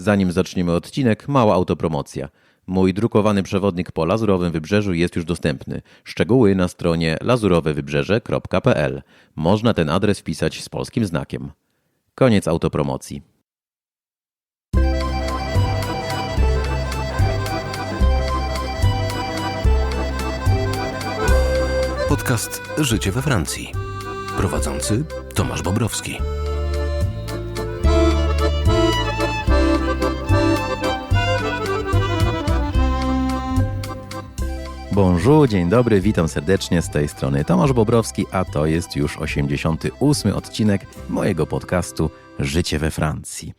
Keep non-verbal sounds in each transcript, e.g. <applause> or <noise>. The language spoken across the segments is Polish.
Zanim zaczniemy odcinek, mała autopromocja. Mój drukowany przewodnik po Lazurowym Wybrzeżu jest już dostępny. Szczegóły na stronie lazurowewybrzeże.pl. Można ten adres wpisać z polskim znakiem. Koniec autopromocji. Podcast Życie we Francji. Prowadzący Tomasz Bobrowski. Bonjour, dzień dobry, witam serdecznie z tej strony Tomasz Bobrowski, a to jest już 88 odcinek mojego podcastu Życie we Francji.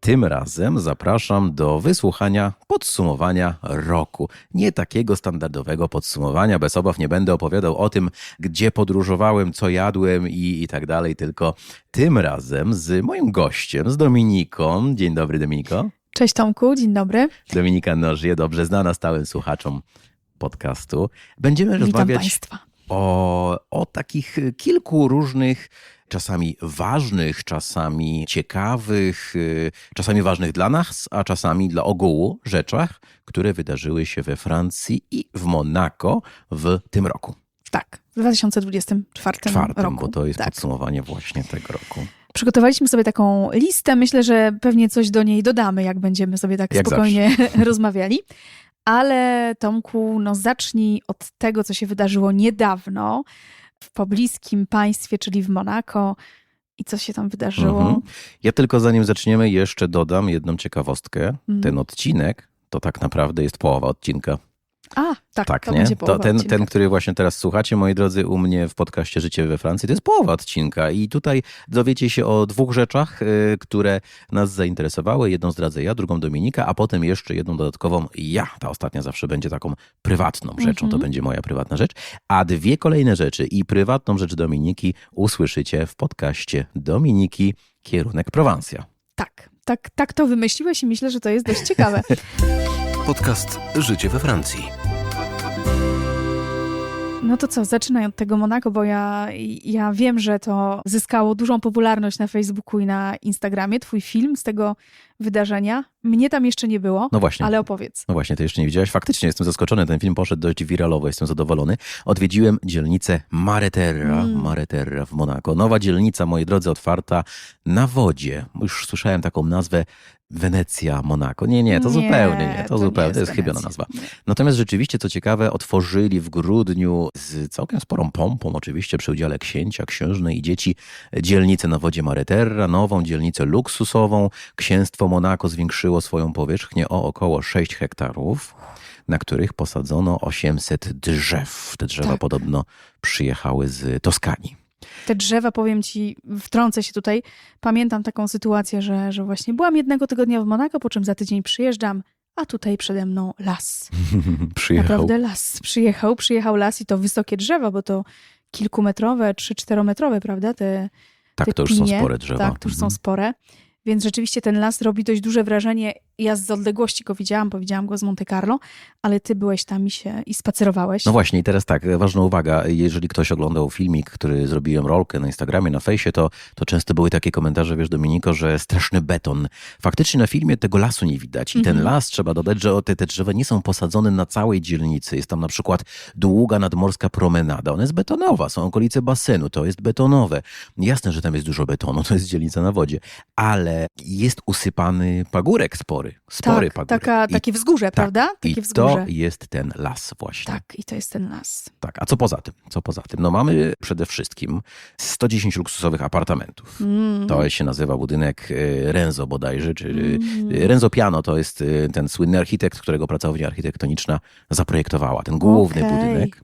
Tym razem zapraszam do wysłuchania podsumowania roku. Nie takiego standardowego podsumowania, bez obaw nie będę opowiadał o tym, gdzie podróżowałem, co jadłem i, i tak dalej, tylko tym razem z moim gościem, z Dominiką. Dzień dobry, Dominiko. Cześć Tomku, dzień dobry. Dominika Nożyje, dobrze znana stałym słuchaczom podcastu. Będziemy Witam rozmawiać Państwa. o, o takich kilku różnych, czasami ważnych, czasami ciekawych, y, czasami ważnych dla nas, a czasami dla ogółu rzeczach, które wydarzyły się we Francji i w Monako w tym roku. Tak, w 2024 Czwartym, roku. bo to jest tak. podsumowanie właśnie tego roku. Przygotowaliśmy sobie taką listę. Myślę, że pewnie coś do niej dodamy, jak będziemy sobie tak Jak spokojnie <laughs> rozmawiali. Ale Tomku, no zacznij od tego, co się wydarzyło niedawno w pobliskim państwie, czyli w Monako. I co się tam wydarzyło? Mhm. Ja tylko zanim zaczniemy, jeszcze dodam jedną ciekawostkę. Mhm. Ten odcinek to tak naprawdę jest połowa odcinka. A, tak, Tak, to nie? będzie To połowa ten, odcinka. ten, który właśnie teraz słuchacie, moi drodzy, u mnie w podcaście Życie we Francji, to jest połowa odcinka. I tutaj dowiecie się o dwóch rzeczach, y, które nas zainteresowały. Jedną zdradzę ja, drugą Dominika, a potem jeszcze jedną dodatkową ja. Ta ostatnia zawsze będzie taką prywatną rzeczą, to Mhm. będzie moja prywatna rzecz. A dwie kolejne rzeczy i prywatną rzecz Dominiki usłyszycie w podcaście Dominiki Kierunek Prowansja. Tak, tak, tak to wymyśliłeś i myślę, że to jest dość ciekawe. <laughs> Podcast Życie we Francji. No to co, zaczynaj od tego Monako, bo ja, ja wiem, że to zyskało dużą popularność na Facebooku i na Instagramie. Twój film z tego wydarzenia. Mnie tam jeszcze nie było, No właśnie. ale opowiedz. No właśnie, ty jeszcze nie widziałeś. Faktycznie jestem zaskoczony. Ten film poszedł dość wiralowo, jestem zadowolony. Odwiedziłem dzielnicę Mareterra, Mm. Mareterra w Monako. Nowa dzielnica, moi drodzy, otwarta na wodzie. Już słyszałem taką nazwę Wenecja, Monako. Nie, nie, to zupełnie nie. To, zupełnie, to jest chybiona nazwa. Natomiast rzeczywiście, co ciekawe, otworzyli w grudniu z całkiem sporą pompą, oczywiście przy udziale księcia, księżnej i dzieci, dzielnicę na wodzie Mareterra, nową dzielnicę luksusową. Księstwo Monako zwiększyło swoją powierzchnię o około 6 hektarów, na których posadzono 800 drzew. Te drzewa Tak. podobno przyjechały z Toskanii. Te drzewa, powiem ci, wtrącę się tutaj. Pamiętam taką sytuację, że, że właśnie byłam jednego tygodnia w Monako, po czym za tydzień przyjeżdżam, a tutaj przede mną las. <laughs> Przyjechał. Naprawdę las. Przyjechał, przyjechał las i to wysokie drzewa, bo to kilkumetrowe, trzy, czterometrowe, prawda? Te, Tak, te to już są pinie. spore drzewa. Tak, to już są Mhm. spore. Więc rzeczywiście ten las robi dość duże wrażenie. Ja z odległości go widziałam, bo widziałam go z Monte Carlo, ale ty byłeś tam i się i spacerowałeś. No właśnie, i teraz tak, ważna uwaga, jeżeli ktoś oglądał filmik, który zrobiłem rolkę na Instagramie, na fejsie, to, to często były takie komentarze, wiesz Dominiko, że straszny beton. Faktycznie na filmie tego lasu nie widać i ten Mhm. las, trzeba dodać, że te, te drzewa nie są posadzone na całej dzielnicy. Jest tam na przykład długa nadmorska promenada, ona jest betonowa, są okolice basenu, to jest betonowe. Jasne, że tam jest dużo betonu, to jest dzielnica na wodzie, ale jest usypany pagórek spory, spory tak, pagórek. taka, I, takie wzgórze, prawda? I Takie to wzgórze. jest ten las właśnie. Tak, i to jest ten las. Tak, a co poza tym? Co poza tym? No mamy przede wszystkim 110 luksusowych apartamentów. Mm. To się nazywa budynek e, Renzo bodajże, czyli Mm. e, Renzo Piano to jest ten słynny architekt, którego pracownia architektoniczna zaprojektowała, ten główny Okej. budynek.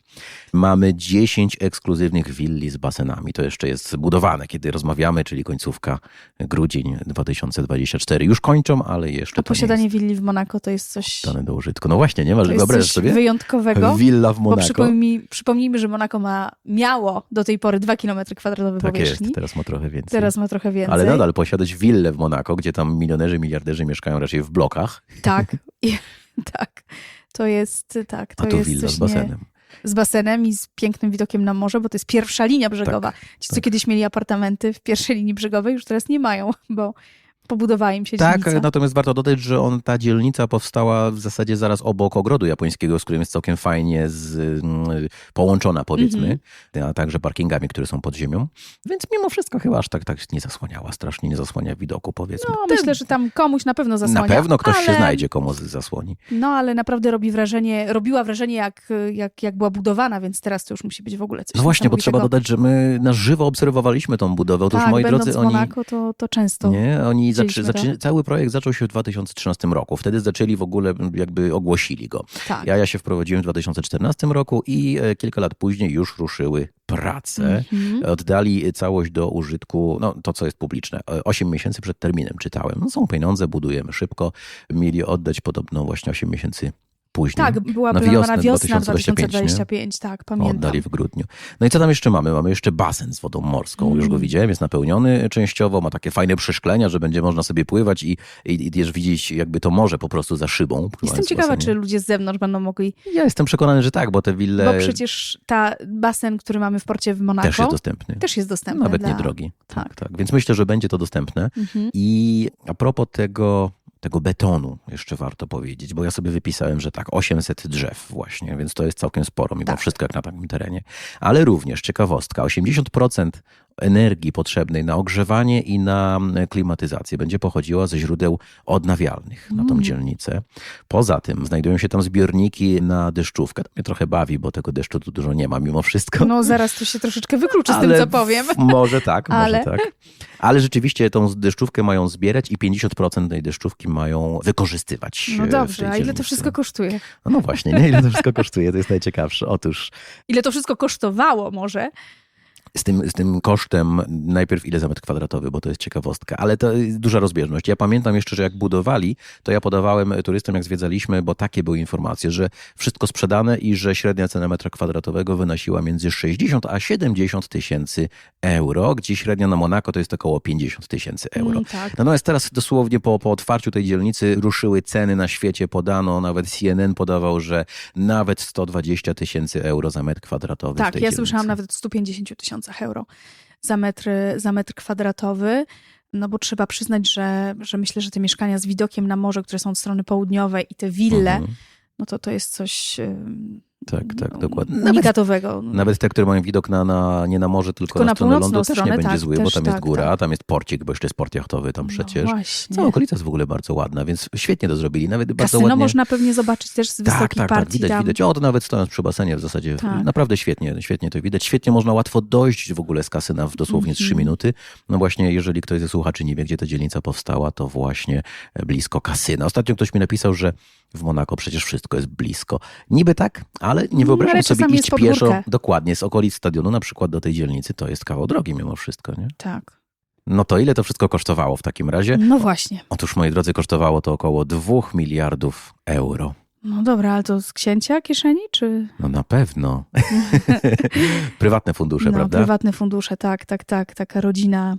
Mamy 10 ekskluzywnych willi z basenami. To jeszcze jest budowane, kiedy rozmawiamy, czyli końcówka grudzień 2024. Już kończą, ale jeszcze A nie posiadanie willi w Monako to jest coś, dane do użytku. No właśnie, nie masz, to jest wyobrażasz coś sobie? wyjątkowego. Willa w Monako. przypomnij, przypomnijmy, że Monako ma, miało do tej pory 2 km kwadratowe Tak powierzchni. jest, teraz ma trochę więcej. Teraz ma trochę więcej. Ale nadal posiadać willę w Monako, gdzie tam milionerzy, miliarderzy mieszkają raczej w blokach, Tak, <laughs> tak. To jest, tak, to a tu jest willa z nie- basenem. Z basenem i z pięknym widokiem na morze, bo to jest pierwsza linia brzegowa. Ci, co tak. kiedyś mieli apartamenty w pierwszej linii brzegowej, już teraz nie mają, bo, Pobudowała im się Tak, dzielnica. natomiast warto dodać, że on, ta dzielnica powstała w zasadzie zaraz obok ogrodu japońskiego, z którym jest całkiem fajnie z, mm, połączona, powiedzmy, Mhm. a także parkingami, które są pod ziemią. Więc mimo wszystko chyba aż tak, tak nie zasłaniała, strasznie nie zasłania widoku, powiedzmy. No, myślę, że tam komuś na pewno zasłania. Na pewno ktoś ale, się znajdzie, komu zasłoni. No, ale naprawdę robi wrażenie, robiła wrażenie, jak, jak, jak była budowana, więc teraz to już musi być w ogóle coś No właśnie, bo trzeba dodać, że my na żywo obserwowaliśmy tą budowę. Otóż, tak, moi drodzy, w oni... Monako, to, to często. Nie, oni cały projekt zaczął się w 2013 roku. Wtedy zaczęli w ogóle, jakby ogłosili go. Tak. Ja, ja się wprowadziłem w 2014 roku i e, kilka lat później już ruszyły prace. Mhm. Oddali całość do użytku, no to co jest publiczne. E, Osiem miesięcy przed terminem czytałem. No, są pieniądze, budujemy szybko. Mieli oddać podobno właśnie 8 miesięcy później. Tak, była Na wiosnę wiosna 2025, 2025, tak, pamiętam. Oddali w grudniu. No i co tam jeszcze mamy? Mamy jeszcze basen z wodą morską. Już go Mm. widziałem, jest napełniony częściowo, ma takie fajne przeszklenia, że będzie można sobie pływać i, i, i też widzieć jakby to morze po prostu za szybą. Jestem ciekawa, czy ludzie z zewnątrz będą mogli, Ja jestem przekonany, że tak, bo te wille bo przecież ta basen, który mamy w porcie w Monako, też jest dostępny. też jest dostępny. Nawet dla... niedrogi. Tak, Tak. tak. Więc myślę, że będzie to dostępne. Mhm. I a propos tego, tego betonu, jeszcze warto powiedzieć, bo ja sobie wypisałem, że tak, 800 drzew właśnie, więc to jest całkiem sporo, mimo Tak. wszystko jak na takim terenie. Ale również, ciekawostka, 80% energii potrzebnej na ogrzewanie i na mm, klimatyzację będzie pochodziła ze źródeł odnawialnych na tą Mm. dzielnicę. Poza tym znajdują się tam zbiorniki na deszczówkę. To mnie trochę bawi, bo tego deszczu tu dużo nie ma mimo wszystko. No zaraz to się troszeczkę wykluczy z tym, Ale co powiem. Może tak, Ale- może tak. Ale rzeczywiście tą deszczówkę mają zbierać i 50% tej deszczówki mają wykorzystywać. No e, dobrze, a ile to wszystko kosztuje? No, no właśnie, nie? Ile to wszystko kosztuje, to jest najciekawsze. Otóż Ile to wszystko kosztowało może? Z tym, z tym kosztem najpierw ile za metr kwadratowy, bo to jest ciekawostka, ale to jest duża rozbieżność. Ja pamiętam jeszcze, że jak budowali, to ja podawałem turystom, jak zwiedzaliśmy, bo takie były informacje, że wszystko sprzedane i że średnia cena metra kwadratowego wynosiła między 60 a 70 tysięcy euro, gdzie średnia na Monako to jest około 50 tysięcy euro. Mm, tak. Natomiast teraz dosłownie po, po otwarciu tej dzielnicy ruszyły ceny na świecie, podano, nawet CNN podawał, że nawet 120 tysięcy euro za metr kwadratowy Tak, ja dzielnicy. słyszałam nawet o 150 tysiącach euro za metr, za metr kwadratowy. No bo trzeba przyznać, że, że myślę, że te mieszkania z widokiem na morze, które są od strony południowej i te wille, Mhm. no to to jest coś Tak, tak, no, dokładnie. Nawet, nawet te, które mają widok na, na, nie na morze, tylko, Tylko na, na stronę lądu, też nie stronę, będzie tak, zły, bo też tam jest tak, góra, tak. tam jest porcik, bo jeszcze jest port jachtowy tam przecież. No właśnie. Cała okolica jest w ogóle bardzo ładna, więc świetnie to zrobili. Nawet bardzo Kasyno ładnie. można pewnie zobaczyć też z Tak, wysokiej tak, tak, partii widać, tam. widać. O, to nawet stojąc przy basenie w zasadzie. Tak. Naprawdę świetnie, świetnie to widać. Świetnie można łatwo dojść w ogóle z kasyna w dosłownie trzy Mhm. minuty. No właśnie, jeżeli ktoś ze słuchaczy nie wie, gdzie ta dzielnica powstała, to właśnie blisko kasyna. Ostatnio ktoś mi napisał, że w Monako przecież wszystko jest blisko. Niby tak, ale nie wyobrażam ale sobie iść pieszo dokładnie z okolic stadionu, na przykład do tej dzielnicy. To jest kawał drogi mimo wszystko, nie? Tak. No to ile to wszystko kosztowało w takim razie? No właśnie. Otóż, moi drodzy, kosztowało to około 2 miliardów euro. No dobra, ale to z księcia kieszeni, czy No na pewno. <laughs> Prywatne fundusze, no, prawda? prywatne fundusze? Tak, tak, tak. Taka rodzina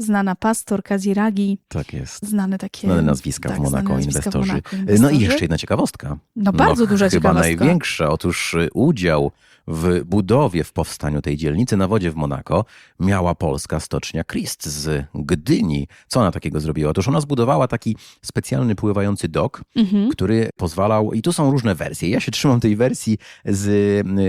znana, pastor Kaziragi, Tak jest. znane takie... Znane nazwiska tak, w Monako, nazwiska w inwestorzy. No i inwestorzy. jeszcze jedna ciekawostka. No bardzo duża chyba ciekawostka. największa. Otóż y, udział w budowie, w powstaniu tej dzielnicy na wodzie w Monako miała polska stocznia Christ z Gdyni. Co ona takiego zrobiła? Otóż ona zbudowała taki specjalny pływający dok, Mhm. który pozwalał, i tu są różne wersje. Ja się trzymam tej wersji z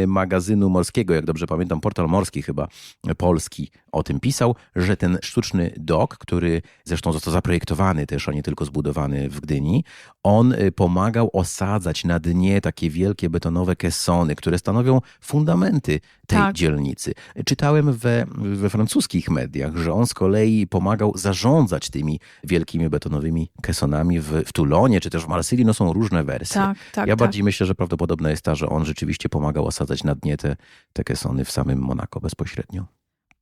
y, magazynu morskiego, jak dobrze pamiętam, portal morski chyba y, polski o tym pisał, że ten sztuczny dok, który zresztą został zaprojektowany też, a nie tylko zbudowany w Gdyni, on y, pomagał osadzać na dnie takie wielkie betonowe kessony, które stanowią fundamenty tej Tak. dzielnicy. Czytałem we, we francuskich mediach, że on z kolei pomagał zarządzać tymi wielkimi betonowymi kesonami w, w Tulonie, czy też w Marsylii. No są różne wersje. Tak, tak, ja tak. bardziej myślę, że prawdopodobna jest ta, że on rzeczywiście pomagał osadzać na dnie te, te kesony w samym Monako bezpośrednio.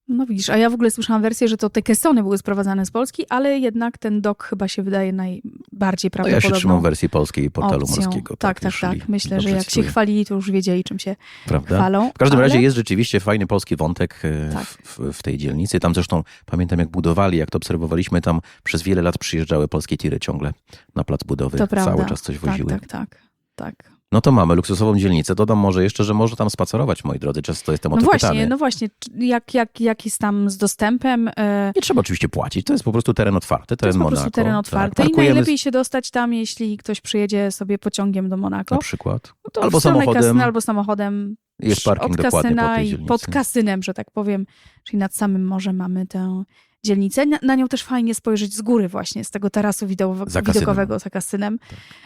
No widzisz, a ja w ogóle słyszałam wersję, że to te kesony były sprowadzane z Polski, ale jednak ten dok chyba się wydaje najbardziej No ja się prawdopodobną trzymam wersji polskiej portalu opcją. morskiego. Tak, tak, jeżeli tak. Myślę, że jak się cytuję. chwalili, to już wiedzieli, czym się Prawda? chwalą. W każdym ale... razie jest rzeczywiście fajny polski wątek e, Tak. w, w, tej dzielnicy. Tam zresztą pamiętam, jak budowali, jak to obserwowaliśmy, tam przez wiele lat przyjeżdżały polskie tiry ciągle na plac budowy. To prawda. Cały czas coś woziły. Tak, tak, tak. tak. No to mamy luksusową dzielnicę. Dodam może jeszcze, że może tam spacerować, moi drodzy. Często jestem o No to właśnie, pytany. no właśnie, jak, jak, jak jest tam z dostępem? E, Nie trzeba oczywiście płacić. To jest po prostu teren otwarty. To, To jest po Monako. prostu teren Tak, otwarty i parkujemy najlepiej się dostać tam, jeśli ktoś przyjedzie sobie pociągiem do Monako. Na przykład. No albo samochodem. Kasyna, albo samochodem Jest parking od po kasyna tej i pod kasynem, że tak powiem, czyli nad samym morzem mamy tę dzielnicę. Na, na nią też fajnie spojrzeć z góry właśnie, z tego tarasu Za widokowego za kasynem.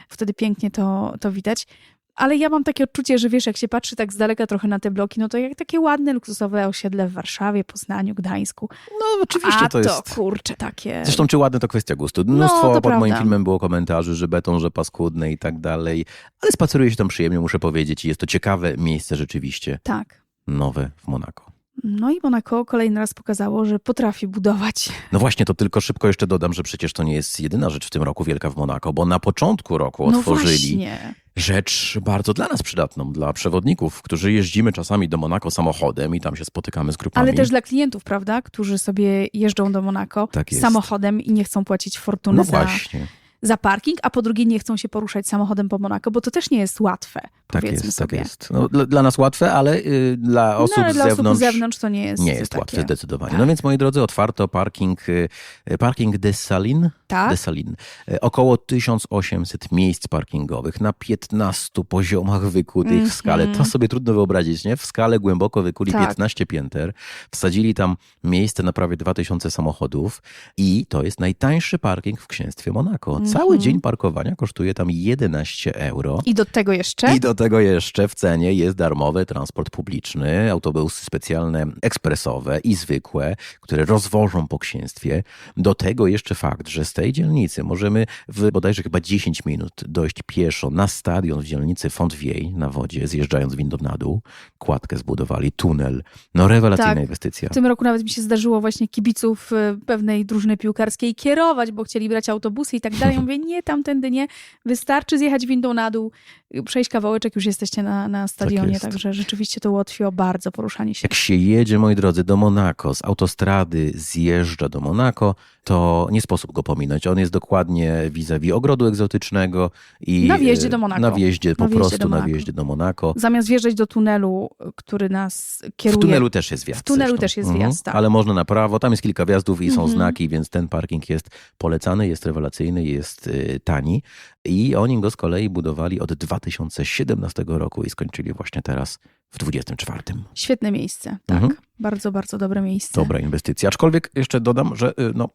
Wtedy pięknie to, to widać. Ale ja mam takie odczucie, że wiesz, jak się patrzy tak z daleka trochę na te bloki, no to jak takie ładne, luksusowe osiedle w Warszawie, Poznaniu, Gdańsku. No oczywiście A to jest... kurczę, takie... Zresztą czy ładne to kwestia gustu. No, Mnóstwo to pod moim prawda. filmem było komentarzy, że beton, że paskudny i tak dalej. Ale spaceruje się tam przyjemnie, muszę powiedzieć. i Jest to ciekawe miejsce rzeczywiście. Tak. Nowe w Monako. No i Monako kolejny raz pokazało, że potrafi budować. No właśnie, to tylko szybko jeszcze dodam, że przecież to nie jest jedyna rzecz w tym roku wielka w Monako, bo na początku roku No otworzyli rzecz bardzo dla nas przydatną, dla przewodników, którzy jeździmy czasami do Monako samochodem i tam się spotykamy z grupami. Ale też dla klientów, prawda, którzy sobie jeżdżą do Monako Tak samochodem i nie chcą płacić fortuny No za, za parking, a po drugie nie chcą się poruszać samochodem po Monako, bo to też nie jest łatwe, tak jest, sobie. tak jest. No, dla, dla nas łatwe, ale y, dla osób no, ale z dla zewnątrz... osób z zewnątrz to nie jest Nie jest takie... łatwe, zdecydowanie. Tak. No więc, moi drodzy, otwarto parking, y, parking Desalin. Tak? Desalin. Y, Około 1800 miejsc parkingowych na 15 poziomach wykutych w skale. Mhm. To sobie trudno wyobrazić, nie? W skale głęboko wykuli Tak. 15 pięter. Wsadzili tam miejsce na prawie 2000 samochodów i to jest najtańszy parking w księstwie Monako. Cały Mhm. dzień parkowania kosztuje tam 11 euro. I do tego jeszcze? I do tego jeszcze w cenie jest darmowy transport publiczny, autobusy specjalne, ekspresowe i zwykłe, które rozwożą po księstwie. Do tego jeszcze fakt, że z tej dzielnicy możemy w bodajże chyba 10 minut dojść pieszo na stadion w dzielnicy Fontvieille na wodzie, zjeżdżając windą na dół. Kładkę zbudowali, tunel. No rewelacyjna Tak. inwestycja. W tym roku nawet mi się zdarzyło właśnie kibiców y, pewnej drużyny piłkarskiej kierować, bo chcieli brać autobusy i tak dalej. Ja <laughs> mówię, nie, tamtędy nie. Wystarczy zjechać windą na dół, y, przejść kawałeczek, już jesteście na, na stadionie. jest. Także rzeczywiście to ułatwiło bardzo poruszanie się. Jak się jedzie, moi drodzy, do Monako, z autostrady zjeżdża do Monako, to nie sposób go pominąć. On jest dokładnie vis-a-vis ogrodu egzotycznego i Na wjeździe do Monako. Na wjeździe, po Na wjeździe prostu na wjeździe do Monako. Zamiast wjeżdżać do tunelu, który nas kieruje. W tunelu też jest wjazd. W tunelu zresztą. też jest Mhm. wjazd, tak. Ale można na prawo, tam jest kilka wjazdów i są Mhm. znaki, więc ten parking jest polecany, jest rewelacyjny, jest y, tani. I oni go z kolei budowali od 2017 roku i skończyli właśnie teraz w 24. Świetne miejsce, tak. Mhm. Bardzo, bardzo dobre miejsce. Dobra inwestycja. Aczkolwiek jeszcze dodam, że y, no,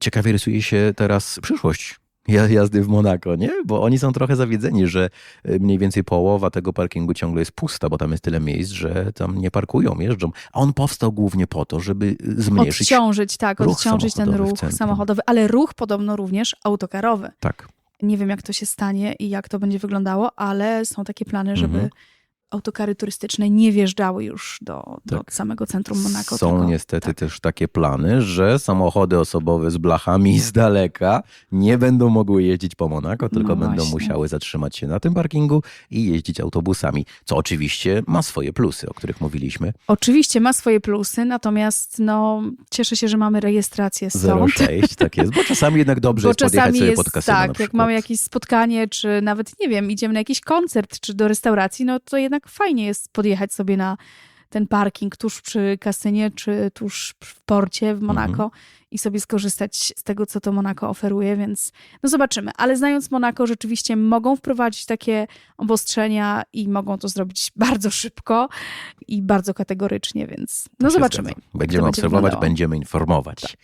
ciekawie rysuje się teraz przyszłość ja- jazdy w Monako, nie? Bo oni są trochę zawiedzeni, że y, mniej więcej połowa tego parkingu ciągle jest pusta, bo tam jest tyle miejsc, że tam nie parkują, jeżdżą. A on powstał głównie po to, żeby y, zmniejszyć... Odciążyć, tak, ruch odciążyć ten ruch samochodowy, ale ruch podobno również autokarowy. Tak. Nie wiem, jak to się stanie i jak to będzie wyglądało, ale są takie plany, żeby Mhm. Autokary turystyczne nie wjeżdżały już do, do Tak. samego centrum Monako. Są tylko, niestety tak. też takie plany, że samochody osobowe z blachami z daleka nie będą mogły jeździć po Monako, tylko No będą musiały zatrzymać się na tym parkingu i jeździć autobusami, co oczywiście ma swoje plusy, o których mówiliśmy. Oczywiście ma swoje plusy, natomiast no, cieszę się, że mamy rejestrację stąd. 0,6, tak jest, bo <laughs> czasami jednak dobrze Bo jest podjechać czasami sobie jest pod kasyno tak, jak mamy jakieś spotkanie, czy nawet, nie wiem, idziemy na jakiś koncert, czy do restauracji, no to jednak fajnie jest podjechać sobie na ten parking tuż przy kasynie, czy tuż w porcie w Monako Mhm. i sobie skorzystać z tego, co to Monako oferuje, więc no zobaczymy. Ale znając Monako, rzeczywiście mogą wprowadzić takie obostrzenia i mogą to zrobić bardzo szybko i bardzo kategorycznie, więc no zobaczymy. Będziemy będzie obserwować, wyglądało. będziemy informować.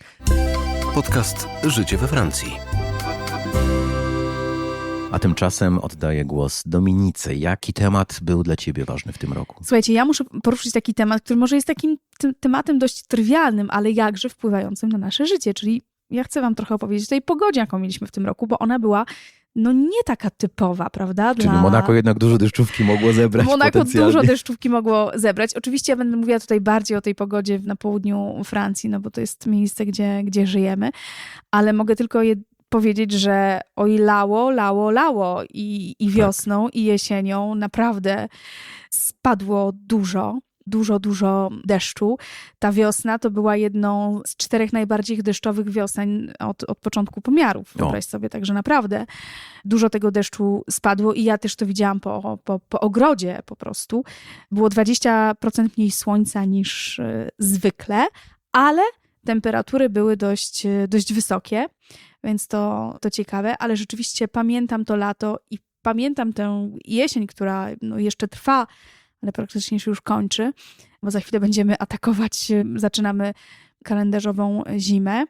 Podcast Życie we Francji. A tymczasem oddaję głos Dominice. Jaki temat był dla ciebie ważny w tym roku? Słuchajcie, ja muszę poruszyć taki temat, który może jest takim tematem dość trywialnym, ale jakże wpływającym na nasze życie, czyli ja chcę wam trochę opowiedzieć o tej pogodzie, jaką mieliśmy w tym roku, bo ona była no nie taka typowa, prawda? Czyli Monako jednak dużo deszczówki mogło zebrać Monako dużo deszczówki mogło zebrać. Oczywiście ja będę mówiła tutaj bardziej o tej pogodzie na południu Francji, no bo to jest miejsce, gdzie, gdzie żyjemy, ale mogę tylko powiedzieć, że oj lało, lało, lało i, i wiosną, i jesienią naprawdę spadło dużo. dużo, dużo deszczu. Ta wiosna to była jedną z czterech najbardziej deszczowych wiosen od, od początku pomiarów. Wyobraź sobie, także naprawdę dużo tego deszczu spadło i ja też to widziałam po, po, po ogrodzie po prostu. Było 20% mniej słońca niż y, zwykle, ale temperatury były dość, y, dość wysokie, więc to, to ciekawe, ale rzeczywiście pamiętam to lato i pamiętam tę jesień, która no, jeszcze trwa, ale praktycznie się już kończy, bo za chwilę będziemy atakować, y, zaczynamy kalendarzową zimę,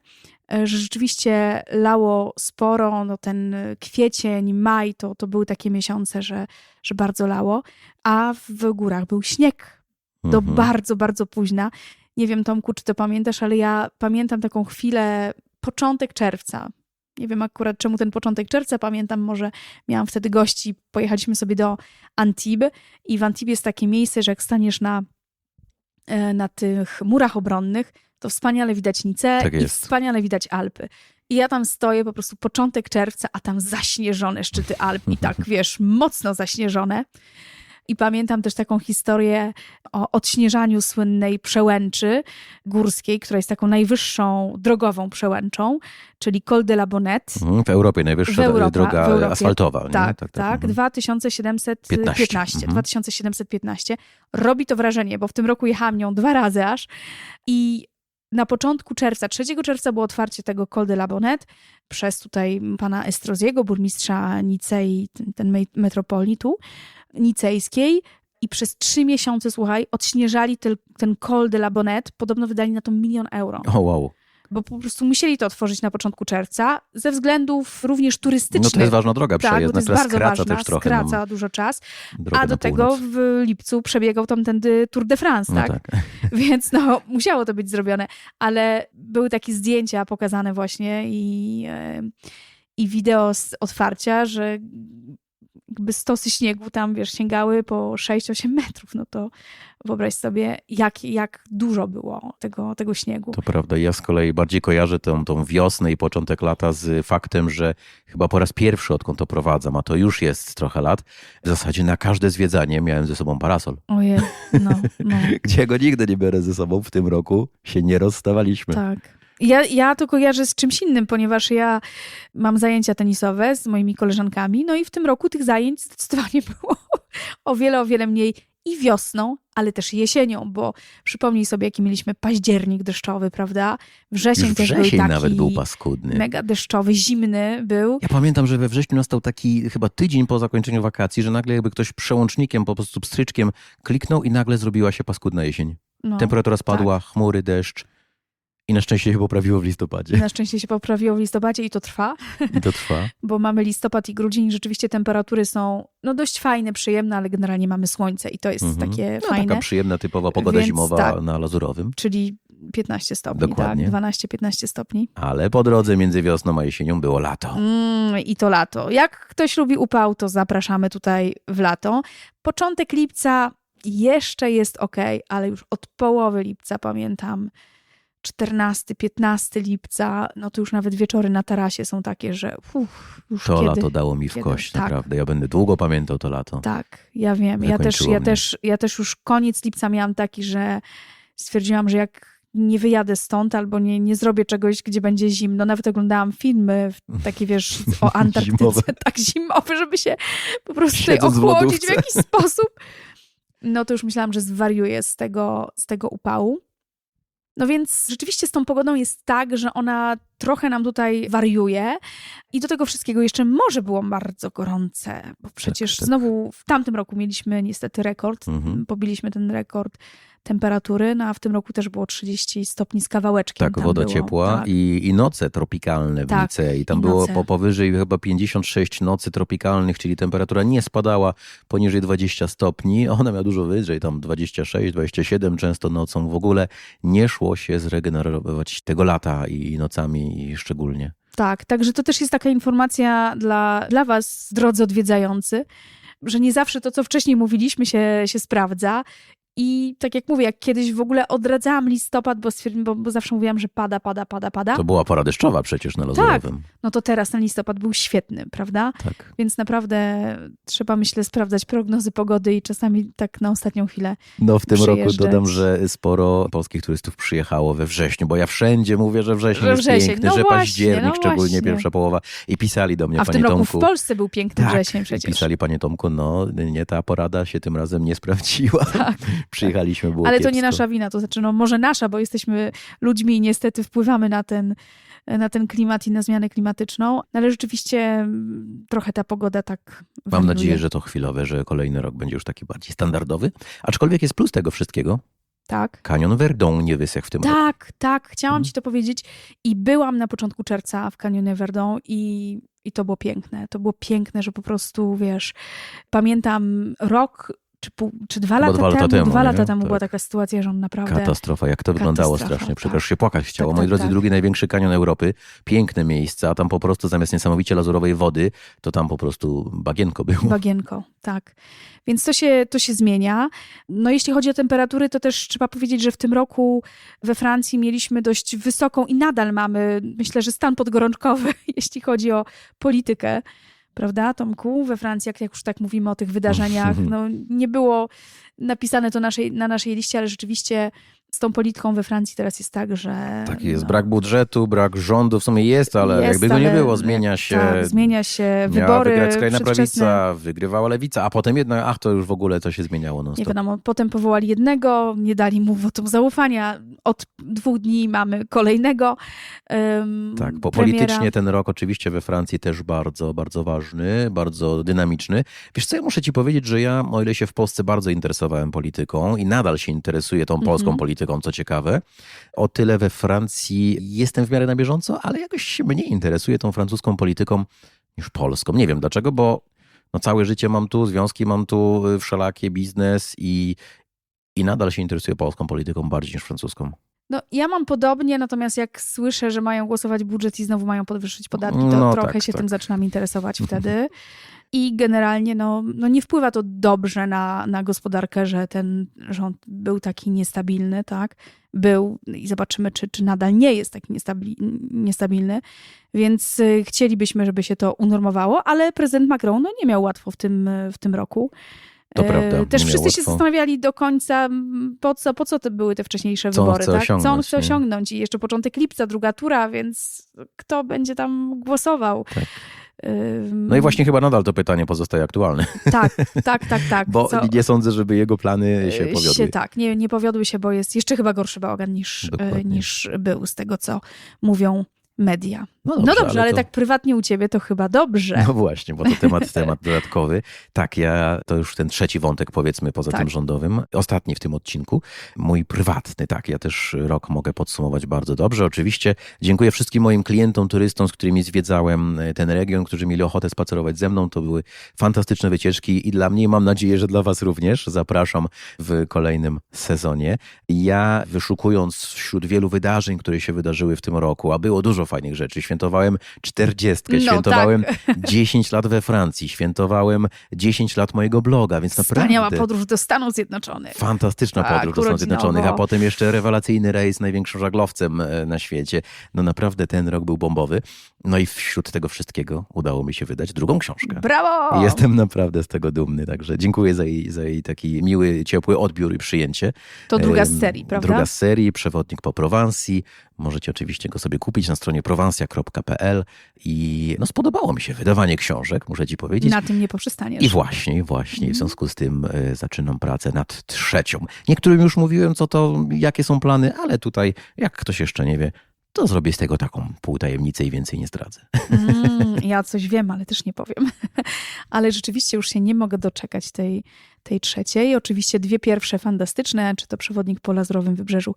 że rzeczywiście lało sporo, no ten kwiecień, maj to, to były takie miesiące, że, że bardzo lało, a w górach był śnieg do Mhm. bardzo, bardzo późna. Nie wiem, Tomku, czy to pamiętasz, ale ja pamiętam taką chwilę, początek czerwca. Nie wiem akurat czemu ten początek czerwca pamiętam, może miałam wtedy gości, pojechaliśmy sobie do Antibes i w Antibes jest takie miejsce, że jak staniesz na, e, na tych murach obronnych, to wspaniale widać Nicę Tak i wspaniale widać Alpy. I ja tam stoję, po prostu początek czerwca, a tam zaśnieżone szczyty Alp i tak, <laughs> wiesz, mocno zaśnieżone. I pamiętam też taką historię o odśnieżaniu słynnej przełęczy górskiej, która jest taką najwyższą drogową przełęczą, czyli Col de la Bonette. Mhm, W Europie najwyższa W Europa- droga w Europie. asfaltowa. nie? Tak, tak, mhm. 2715. 15, mhm. 2715. Robi to wrażenie, bo w tym roku jechałam nią dwa razy aż i na początku czerwca, 3 czerwca było otwarcie tego Col de la Bonette przez tutaj pana Estroziego, burmistrza Nicei, ten, ten me- metropolii tu, nicejskiej i przez trzy miesiące, słuchaj, odśnieżali ten, ten Col de la Bonette, podobno wydali na to milion euro O, wow. bo po prostu musieli to otworzyć na początku czerwca, ze względów również turystycznych. No to jest ważna droga tak, przejezdna, to jest bardzo skraca ważna, też trochę skraca nam dużo czas. A do tego północ. w lipcu przebiegał tamtędy Tour de France, No tak? tak. <laughs> Więc no, musiało to być zrobione. Ale były takie zdjęcia pokazane właśnie i, e, i wideo z otwarcia, że jakby stosy śniegu tam, wiesz, sięgały po 6-8 metrów. No to wyobraź sobie, jak, jak dużo było tego, tego śniegu. To prawda. Ja z kolei bardziej kojarzę tą, tą wiosnę i początek lata z faktem, że chyba po raz pierwszy, odkąd to prowadzam, a to już jest trochę lat, w zasadzie na każde zwiedzanie miałem ze sobą parasol. Ojej, no, no. <laughs> Gdzie go nigdy nie biorę ze sobą, w tym roku się nie rozstawaliśmy. Tak. Ja, ja to kojarzę z czymś innym, ponieważ ja mam zajęcia tenisowe z moimi koleżankami, no i w tym roku tych zajęć zdecydowanie <laughs> było o wiele, o wiele mniej i wiosną, ale też jesienią, bo przypomnij sobie, jaki mieliśmy październik deszczowy, prawda? Wrzesień Już też był wrzesień taki nawet był paskudny. mega deszczowy, zimny był. Ja pamiętam, że we wrześniu nastał taki chyba tydzień po zakończeniu wakacji, że nagle jakby ktoś przełącznikiem, po prostu pstryczkiem kliknął i nagle zrobiła się paskudna jesień. No, Temperatura spadła, chmury, deszcz i na szczęście się poprawiło w listopadzie. na szczęście się poprawiło w listopadzie i to trwa. I to trwa. <laughs> bo mamy listopad i grudzień rzeczywiście temperatury są no dość fajne, przyjemne, ale generalnie mamy słońce i to jest Mhm. takie No, fajne. taka przyjemna, typowa pogoda Więc zimowa tak. na Lazurowym. Czyli 15 stopni, Dokładnie. tak? 12-15 stopni. Ale po drodze między wiosną a jesienią było lato. Mm, I to lato. Jak ktoś lubi upał, to zapraszamy tutaj w lato. Początek lipca jeszcze jest ok, ale już od połowy lipca pamiętam 14-15 lipca, no to już nawet wieczory na tarasie są takie, że uff, już To kiedy... lato dało mi w kiedy? kość, Tak. naprawdę. Ja będę długo pamiętał to lato. Tak, ja wiem. Ja też, ja, też, ja też już koniec lipca miałam taki, że stwierdziłam, że jak nie wyjadę stąd albo nie, nie zrobię czegoś, gdzie będzie zimno. Nawet oglądałam filmy <laughs> takie, wiesz, o Antarktyce, Zimowe. <laughs> tak zimowe, żeby się po prostu ochłodzić w jakiś sposób. No to już myślałam, że zwariuję z tego, z tego upału. No więc rzeczywiście z tą pogodą jest tak, że ona trochę nam tutaj wariuje i do tego wszystkiego jeszcze może było bardzo gorące, bo przecież tak. znowu w tamtym roku mieliśmy niestety rekord, Mhm. pobiliśmy ten rekord temperatury, no a w tym roku też było 30 stopni z kawałeczkiem. Tak, woda było, ciepła tak. i, i noce tropikalne w Tak, Nicei. Tam i było po, powyżej chyba 56 nocy tropikalnych, czyli temperatura nie spadała poniżej 20 stopni. <laughs> Ona miała dużo wyżej, tam 26, 27 często nocą. W ogóle nie szło się zregenerować tego lata i nocami szczególnie. Tak, także to też jest taka informacja dla, dla Was, drodzy odwiedzający, że nie zawsze to, co wcześniej mówiliśmy, się, się sprawdza. I tak jak mówię, jak kiedyś w ogóle odradzałam listopad, bo, bo, bo zawsze mówiłam, że pada, pada, pada, pada, To była pora deszczowa przecież na Lazurowym. no to teraz ten listopad był świetny, prawda? Tak. Więc naprawdę trzeba, myślę, sprawdzać prognozy pogody i czasami tak na ostatnią chwilę. No w tym roku dodam, że sporo polskich turystów przyjechało we wrześniu, bo ja wszędzie mówię, że wrzesień Że jest wrzesień. piękny, No że właśnie, październik, no szczególnie właśnie. pierwsza połowa. I pisali do mnie, A w tym roku Tomku. w Polsce był piękny tak, wrzesień przecież. pisali panie Tomku, no nie ta porada się tym razem nie sprawdziła. Tak. <laughs> Przyjechaliśmy, było Ale to nie kiepsko. nasza wina, to znaczy, no może nasza, bo jesteśmy ludźmi i niestety wpływamy na ten, na ten klimat i na zmianę klimatyczną, No, ale rzeczywiście mm, trochę ta pogoda tak Mam wariuje. nadzieję, że to chwilowe, że kolejny rok będzie już taki bardziej standardowy. Aczkolwiek jest plus tego wszystkiego. Tak. Kanion Verdon nie wysechł w tym roku. Tak, tak, chciałam Mhm. ci to powiedzieć i byłam na początku czerwca w Canyonie Verdon i, i to było piękne. To było piękne, że po prostu, wiesz, pamiętam rok czy, pół, czy dwa lata dwa lata temu, temu, dwa lata temu Tak. była taka sytuacja, że on naprawdę... Katastrofa, jak to wyglądało strasznie. Przecież tak. się płakać chciało. Tak, Moi tak, drodzy, tak. drugi największy kanion Europy. Piękne miejsce, a tam po prostu zamiast niesamowicie lazurowej wody, to tam po prostu bagienko było. Bagienko, tak. Więc to się, to się zmienia. No jeśli chodzi o temperatury, to też trzeba powiedzieć, że w tym roku we Francji mieliśmy dość wysoką i nadal mamy, myślę, że stan podgorączkowy, <laughs> jeśli chodzi o politykę. Prawda, Tomku? We Francji, jak, jak już tak mówimy o tych wydarzeniach, no nie było napisane to naszej, na naszej liście, ale rzeczywiście z tą polityką we Francji teraz jest tak, że... Tak jest, no, brak budżetu, brak rządu w sumie jest, ale jest, jakby to nie było, zmienia się. Tak, zmienia się, wybory wygrać skrajna prawica, wygrywała lewica, a potem jednak, ach, to już w ogóle to się zmieniało non Nie wiadomo, potem powołali jednego, nie dali mu wotum zaufania. Od dwóch dni mamy kolejnego. Um, Tak, premiera. politycznie ten rok oczywiście we Francji też bardzo, bardzo ważny, bardzo dynamiczny. Wiesz co, ja muszę ci powiedzieć, że ja, o ile się w Polsce bardzo interesowałem polityką i nadal się interesuję tą polską Mhm. polityką, co ciekawe, o tyle we Francji jestem w miarę na bieżąco, ale jakoś się mniej interesuję tą francuską polityką niż polską. Nie wiem dlaczego, bo no całe życie mam tu, związki mam tu, y, wszelakie biznes i, i nadal się interesuję polską polityką bardziej niż francuską. No, ja mam podobnie, natomiast jak słyszę, że mają głosować budżet i znowu mają podwyższyć podatki, to No trochę tak, się tak. tym zaczynam interesować wtedy. <laughs> I generalnie no, no nie wpływa to dobrze na, na gospodarkę, że ten rząd był taki niestabilny, tak? Był i zobaczymy, czy, czy nadal nie jest taki niestabil, niestabilny. Więc y, chcielibyśmy, żeby się to unormowało, ale prezydent Macron no, nie miał łatwo w tym, y, w tym roku. To E, prawda, Też wszyscy się łatwo. zastanawiali do końca, po co, po co to były te wcześniejsze Co wybory, tak? Co on chce osiągnąć. I jeszcze początek lipca, druga tura, więc kto będzie tam głosował? Tak. No i właśnie chyba nadal to pytanie pozostaje aktualne, <laughs> Tak, tak, tak, tak. bo Co- nie sądzę, żeby jego plany się y, powiodły. Się, tak, nie, nie powiodły się, bo jest jeszcze chyba gorszy bałagan niż, Dokładnie. niż był, z tego co mówią media. No no dobrze, ale, to- tak prywatnie u ciebie to chyba dobrze. No właśnie, bo to <laughs> temat, temat dodatkowy. Tak, ja to już ten trzeci wątek, powiedzmy, poza Tak. tym rządowym. Ostatni w tym odcinku. Mój prywatny, tak, ja też rok mogę podsumować bardzo dobrze. Oczywiście dziękuję wszystkim moim klientom, turystom, z którymi zwiedzałem e, ten region, którzy mieli ochotę spacerować ze mną. To były fantastyczne wycieczki i dla mnie, mam nadzieję, że dla was również. Zapraszam w kolejnym sezonie. Ja wyszukując wśród wielu wydarzeń, które się wydarzyły w tym roku, a było dużo fajnych rzeczy, świętowałem 40, No, świętowałem <laughs> 10 lat we Francji, świętowałem 10 lat mojego bloga, więc Wspaniała naprawdę podróż do Stanów Zjednoczonych. fantastyczna Tak, podróż do Stanów. Zjednoczonych, a potem jeszcze rewelacyjny rejs największym żaglowcem e, na świecie. No naprawdę ten rok był bombowy. No i wśród tego wszystkiego udało mi się wydać drugą książkę. Brawo! Jestem naprawdę z tego dumny, także dziękuję za jej, za jej taki miły, ciepły odbiór i przyjęcie. To druga z serii, prawda? Druga z serii, Przewodnik po Prowansji. Możecie oczywiście go sobie kupić na stronie prowansja.pl i no spodobało mi się wydawanie książek, muszę ci powiedzieć. Na tym nie poprzestaniesz. I właśnie, właśnie. Mhm. W związku z tym e, zaczynam pracę nad trzecią. Niektórym już mówiłem, co to, jakie są plany, ale tutaj, jak ktoś jeszcze nie wie, to zrobię z tego taką półtajemnicę i więcej nie zdradzę. Mm, <laughs> ja coś wiem, ale też nie powiem. <laughs> Ale rzeczywiście już się nie mogę doczekać tej, tej trzeciej. Oczywiście dwie pierwsze fantastyczne, czy to Przewodnik po Lazurowym Wybrzeżu,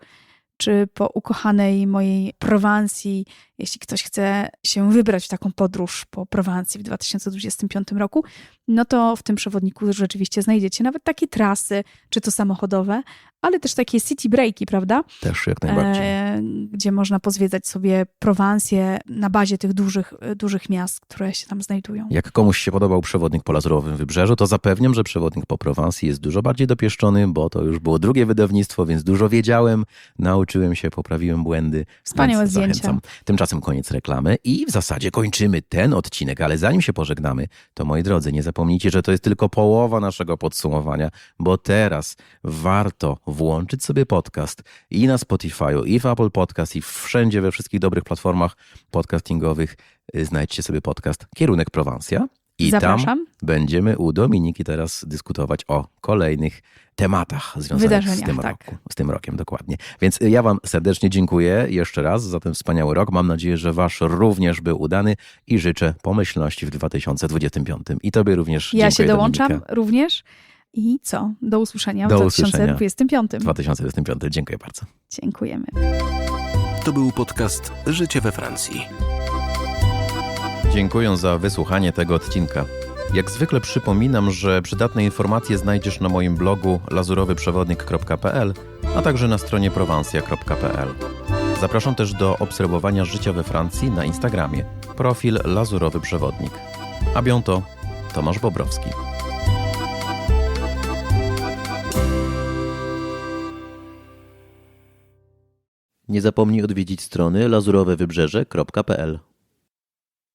czy po ukochanej mojej Prowansji. Jeśli ktoś chce się wybrać w taką podróż po Prowansji w 2025 roku, no to w tym przewodniku rzeczywiście znajdziecie nawet takie trasy, czy to samochodowe, ale też takie city breaki, prawda? Też jak najbardziej. E, gdzie można pozwiedzać sobie Prowansję na bazie tych dużych, dużych miast, które się tam znajdują. Jak komuś się podobał przewodnik po Lazurowym Wybrzeżu, to zapewniam, że przewodnik po Prowansji jest dużo bardziej dopieszczony, bo to już było drugie wydawnictwo, więc dużo wiedziałem, nauczyłem się, poprawiłem błędy. Wspaniałe zdjęcia. Zachęcam. Tymczasem koniec reklamy i w zasadzie kończymy ten odcinek, ale zanim się pożegnamy, to moi drodzy, nie zapomnijcie, że to jest tylko połowa naszego podsumowania, bo teraz warto włączyć sobie podcast i na Spotify'u, i w Apple Podcast, i wszędzie we wszystkich dobrych platformach podcastingowych y, znajdźcie sobie podcast Kierunek Prowansja. I tam Zapraszam. będziemy u Dominiki teraz dyskutować o kolejnych tematach związanych z tym tak. roku. Z tym rokiem, dokładnie. Więc ja Wam serdecznie dziękuję jeszcze raz za ten wspaniały rok. Mam nadzieję, że Wasz również był udany i życzę pomyślności w 2025. I Tobie również Ja dziękuję, się dołączam Dominika. również. I co? Do usłyszenia w Do usłyszenia. 2025. 2025. Dziękuję bardzo. Dziękujemy. To był podcast Życie we Francji. Dziękuję za wysłuchanie tego odcinka. Jak zwykle przypominam, że przydatne informacje znajdziesz na moim blogu lazurowyprzewodnik.pl, a także na stronie prowansja.pl. Zapraszam też do obserwowania życia we Francji na Instagramie. Profil Lazurowy Przewodnik. A biąto Tomasz Bobrowski. Nie zapomnij odwiedzić strony lazurowewybrzeże.pl.